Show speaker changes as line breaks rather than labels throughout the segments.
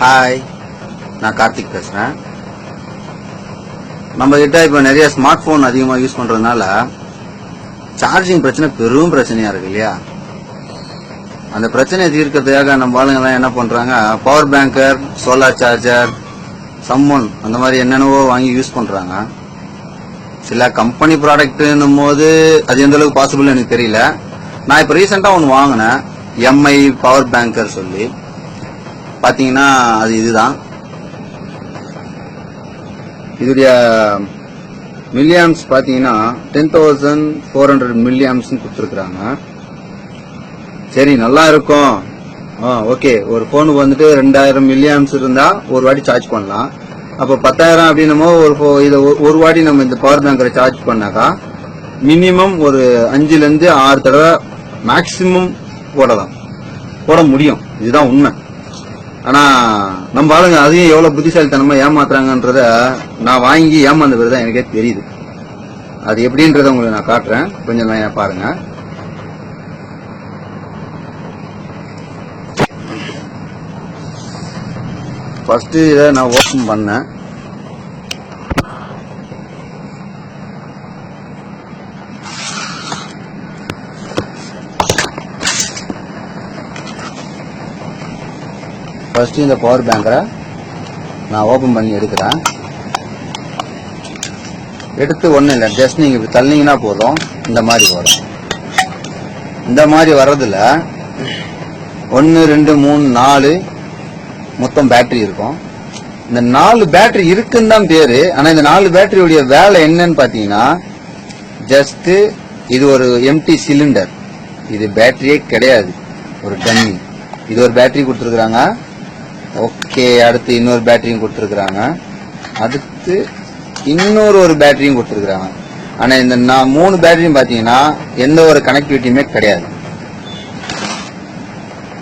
Hi நான் கார்த்திக் பேசுகிறேன் நம்ம கிட்ட இப்போ நிறைய ஸ்மார்ட் ஃபோன் அதிகமாக யூஸ் பண்ணுறதுனால சார்ஜிங் பிரச்சனை பெரும் பிரச்சனையாக இருக்கு இல்லையா? அந்த பிரச்சனையை தீர்க்கறதுக்காக நம்ம ஆளுங்கெல்லாம் என்ன பண்ணுறாங்க பவர் பேங்கர் சோலார் சார்ஜர் சம்மன் அந்த மாதிரி என்னென்னவோ வாங்கி யூஸ் பண்ணுறாங்க சில கம்பெனி ப்ராடக்ட்னும் போது அது எந்த அளவுக்கு பாசிபிள் எனக்கு தெரியல. நான் இப்போ ரீசெண்டாக ஒன்று வாங்கினேன். எம்ஐ பவர் பேங்கர் சொல்லி. பார்த்தீங்கன்னா அது இதுதான். இதோடைய மில்லியாம்ஸ் பார்த்தீங்கன்னா டென் தௌசண்ட் ஃபோர் ஹண்ட்ரட் மில்லியாம்ஸ்னு கொடுத்துருக்குறாங்க. சரி நல்லா இருக்கும். ஓகே ஒரு ஃபோனுக்கு வந்துட்டு ரெண்டாயிரம் மில்லியாம்ஸ் இருந்தா ஒரு வாட்டி சார்ஜ் பண்ணலாம். அப்போ பத்தாயிரம் அப்படின்னமோ ஒரு pho- இதை ஒரு- வாட்டி நம்ம இந்த பவர் பேங்கரை சார்ஜ் பண்ணாக்கா மினிமம் ஒரு அஞ்சுலேருந்து ஆறு தடவை மேக்சிமம் போடலாம். போட முடியும். இதுதான் உண்மை. ஆனால் நம்ம ஆளுங்க அதையும் எவ்வளோ புத்திசாலித்தனமாக ஏமாத்துறாங்கன்றத நான் வாங்கி ஏமாந்த பிறகு தான் எனக்கே தெரியுது. அது எப்படின்றத உங்களுக்கு நான் காட்டுறேன். கொஞ்சம் நான் பாருங்கள் ஃபஸ்ட்டு இதை நான் ஓப்பன் பண்ணேன். ஃபஸ்ட்டு இந்த பவர் பேங்கரை நான் ஓப்பன் பண்ணி எடுக்கிறேன். எடுத்து ஒன்றும் இல்லை ஜஸ்ட் நீங்கள் இப்படி தள்ளிங்கன்னா போதும். இந்த மாதிரி வரும். இந்த மாதிரி வர்றதில் ஒன்று ரெண்டு மூணு நாலு மொத்தம் பேட்டரி இருக்கும். இந்த நாலு பேட்டரி இருக்குன்னு தான் பேரு. ஆனால் இந்த நாலு பேட்டரியுடைய வேலை என்னன்னு பார்த்தீங்கன்னா ஜஸ்ட் இது ஒரு எம்டி சிலிண்டர் இது பேட்டரியே கிடையாது. ஒரு டம்மி இது ஒரு பேட்டரி கொடுத்துருக்குறாங்க. ஓகே அடுத்து இன்னொரு பேட்டரியும் கொடுத்துருக்குறாங்க. அடுத்து இன்னொரு ஒரு பேட்டரியும் கொடுத்துருக்குறாங்க. ஆனா இந்த நான் மூணு பேட்டரியும் பாத்தீங்கன்னா எந்த ஒரு கனெக்டிவிட்டியுமே கிடையாது.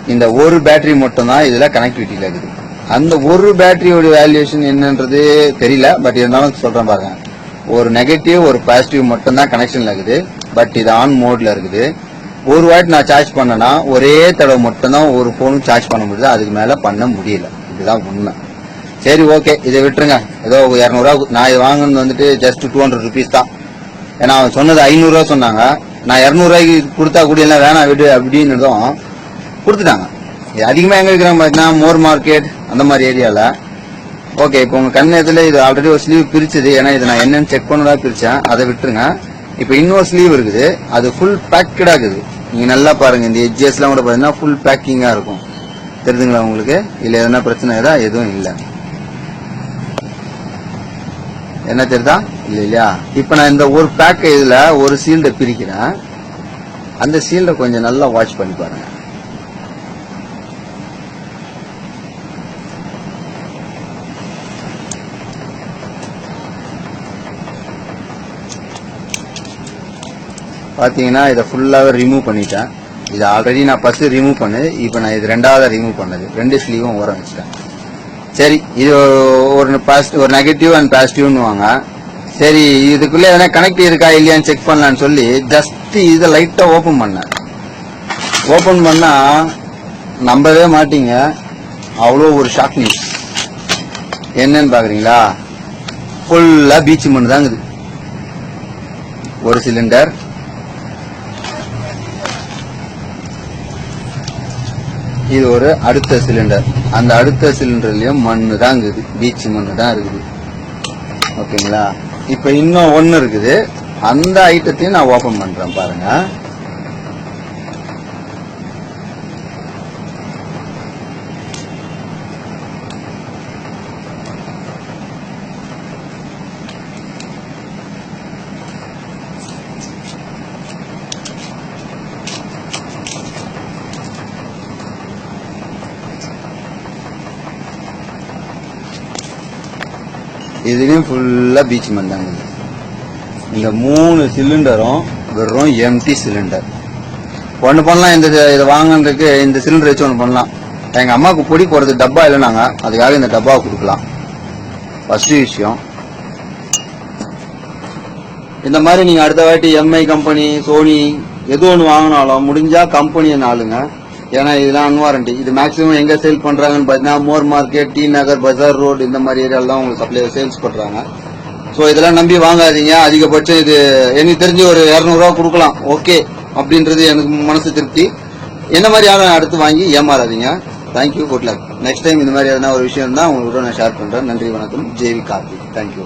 இந்த ஒரு பேட்டரி மட்டும்தான் இதுல கனெக்டிவிட்டியில இருக்குது. அந்த ஒரு பேட்டரியோட வேல்யூஷன் என்னன்றது தெரியல பட் இருந்தாலும் சொல்றேன் பாருங்க. ஒரு நெகட்டிவ் ஒரு பாசிட்டிவ் மட்டும்தான் கனெக்ஷன்ல இருக்குது. பட் இது ஆன் மோட்ல இருக்குது. ஒரு வாட்டி நான் சார்ஜ் பண்ணனா ஒரே தடவை மட்டும்தான் ஒரு போனும் சார்ஜ் பண்ண முடியுது. அதுக்கு மேல பண்ண முடியல. இதுதான் உண்மை. சரி ஓகே இதை விட்டுருங்க. ஏதோ இரநூறுவா நான் இது வாங்கினது வந்துட்டு ஜஸ்ட் டூ ஹண்ட்ரட் ருபீஸ் தான். ஏன்னா அவன் சொன்னது ஐநூறுரூவா சொன்னாங்க. நான் இரநூறுவாய்க்கு கொடுத்தா கூட எல்லாம் வேணாம் விடு அப்படின்னதும் கொடுத்துட்டாங்க. இது அதிகமாக எங்கே இருக்கிறாங்க பார்த்தீங்கன்னா மோர் மார்க்கெட் அந்த மாதிரி ஏரியாவில் ஓகே இப்போ உங்கள் கண் இதில் இது ஆல்ரெடி ஒரு ஸ்லீவ் பிரிச்சது. ஏன்னா இது நான் என்னன்னு செக் பண்ணதா பிரித்தேன் அதை விட்டுருங்க. இப்போ இன்னொரு ஸ்லீவ் இருக்குது. அது ஃபுல் பேக்கடாக இருக்குது. நீங்கள் நல்லா பாருங்கள் இந்த எஜ்ஜஸ்லாம் கூட பார்த்தீங்கன்னா ஃபுல் பேக்கிங்காக இருக்கும். தெரியுதுங்களா உங்களுக்கு? இல்லை எதனா பிரச்சனை ஏதா எதுவும் இல்லை. என்ன தெரியுதா இல்லை இல்லையா? இப்போ நான் இந்த ஒரு பேக் இதில் ஒரு சீல்டை பிரிக்கிறேன். அந்த சீல்டை கொஞ்சம் நல்லா வாட்ச் பண்ணி பாருங்கள் பார்த்தீங்கன்னா இதை ஃபுல்லாகவே ரிமூவ் பண்ணிட்டேன். இது ஆல்ரெடி நான் ஃபஸ்ட்டு ரிமூவ் பண்ணது இப்போ நான் இது ரெண்டாவது ரிமூவ் பண்ணது. ரெண்டு ஸ்லீவும் ஓரம் வச்சுட்டேன். சரி இது ஒரு பாசிட்டிவ் ஒரு நெகட்டிவ் அண்ட் பாசிட்டிவ்னு வாங்க. சரி இதுக்குள்ளே எதனா கனெக்ட் இருக்கா இல்லையான்னு செக் பண்ணலான்னு சொல்லி ஜஸ்ட் இதை லைட்டாக ஓப்பன் பண்ணேன். ஓப்பன் பண்ணால் நம்பவே மாட்டீங்க. அவ்வளோ ஒரு ஷாக் நியூஸ் என்னன்னு பார்க்குறீங்களா ஃபுல்லாக பீச் மண்ணு தாங்குது. ஒரு சிலிண்டர் இது ஒரு அடுத்த சிலிண்டர் அந்த அடுத்த சிலிண்டர்லயும் மண்ணு தான் இருக்குது. பீச் மண்ணு தான் இருக்குது. ஓகேங்களா? இப்ப இன்னும் ஒன்று இருக்குது. அந்த ஐட்டத்தையும் நான் ஓபன் பண்றேன் பாருங்க. இதுலேயும் ஃபுல்லாக பீச் மந்தாங்க இந்த மூணு சிலிண்டரும் வெறும் எம்டி சிலிண்டர் ஒன்று பண்ணலாம் இந்த இதை வாங்கினதுக்கு இந்த சிலிண்டர் வச்சு ஒன்று பண்ணலாம். எங்கள் அம்மாவுக்கு பொடி போடுறது டப்பா இல்லைனாங்க அதுக்காக இந்த டப்பாவை கொடுக்கலாம். ஃபஸ்ட்டு விஷயம். இந்த மாதிரி நீங்கள் அடுத்த வாட்டி எம்ஐ கம்பெனி சோனி எது ஒன்று வாங்கினாலும் முடிஞ்சால் கம்பெனியை நாளுங்க. ஏன்னா இதெல்லாம் அன்வாரண்டி இது மேக்ஸிமம் எங்க சேல் பண்றாங்கன்னு பார்த்தீங்கன்னா More market T Nagar Bazaar road இந்த மாதிரி ஏரியால தான் உங்களுக்கு சப்ளை சேல்ஸ் பண்றாங்க. ஸோ இதெல்லாம் நம்பி வாங்காதீங்க. அதிகபட்சம் இது எனக்கு தெரிஞ்சு ஒரு இரநூறுவா கொடுக்கலாம். ஓகே அப்படின்றது எனக்கு மனசு திருப்தி. என்ன மாதிரி யாரும் அடுத்து வாங்கி ஏமாறாதீங்க. Thank you good luck next time இந்த மாதிரி எதனா ஒரு விஷயம் தான் உங்களோட நான் ஷேர் பண்றேன். நன்றி வணக்கம். ஜேவி கார்த்திக். தேங்க்யூ